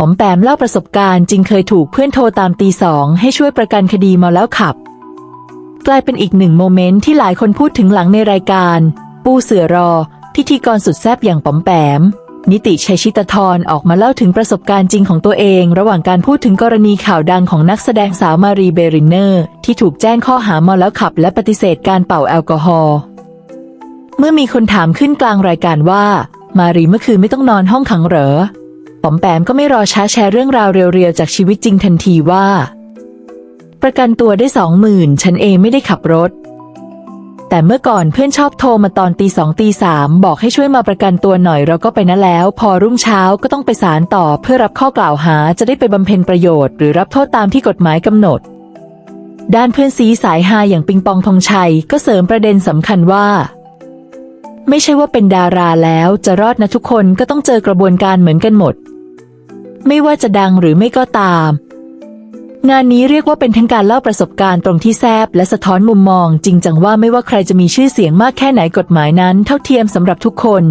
ป๋อมแปมเล่าประสบการณ์จริงเคยถูกเพื่อนโทรตามตีสองให้ช่วยประกันคดีเมาแล้วขับ กลายเป็นอีกหนึ่งโมเมนต์ที่หลายคนพูดถึงหลังในรายการ ปูเสือรอ พิธีกรสุดแซ่บอย่างป๋อมแปม นิติชัยชิตธรออกมาเล่าถึงประสบการณ์จริงของตัวเอง ระหว่างการพูดถึงกรณีข่าวดังของนักแสดงสาวมารีเบรินเนอร์ ที่ถูกแจ้งข้อหาเมาแล้วขับ และปฏิเสธการเป่าแอลกอฮอล์เมื่อมีคนถามขึ้นกลางรายการว่า มารีเมื่อคืนไม่ต้องนอนห้องขังเหรอ ป๋อมแปมก็ไม่รอช้าแชร์เรื่องราวเรียวๆ จากชีวิตจริงทันทีว่า ประกันตัวได้สองหมื่นฉันเองไม่ได้ขับรถ แต่เมื่อก่อนเพื่อนชอบโทรมาตอนตีสองตีสามบอกให้ช่วยมาประกันตัวหน่อยเราก็ไปนะแล้ว พอรุ่งเช้าก็ต้องไปศาลต่อเพื่อรับข้อกล่าวหาจะได้ไปบำเพ็ญประโยชน์หรือรับโทษตามที่กฎหมายกำหนด ด้านเพื่อนซีสายฮาอย่างปิงปองธงชัยก็เสริมประเด็นสำคัญว่าไม่ใช่ว่าเป็นดาราแล้วจะรอดนะทุกคนก็ต้องเจอกระบวนการเหมือนกันหมด ไม่ว่าจะดังหรือไม่ก็ตาม งานนี้เรียกว่าเป็นทั้งการเล่าประสบการณ์ตรงที่แซบและสะท้อนมุมมอง จริงจังว่าไม่ว่าใครจะมีชื่อเสียงมากแค่ไหนกฎหมายนั้น เท่าเทียมสำหรับทุกคน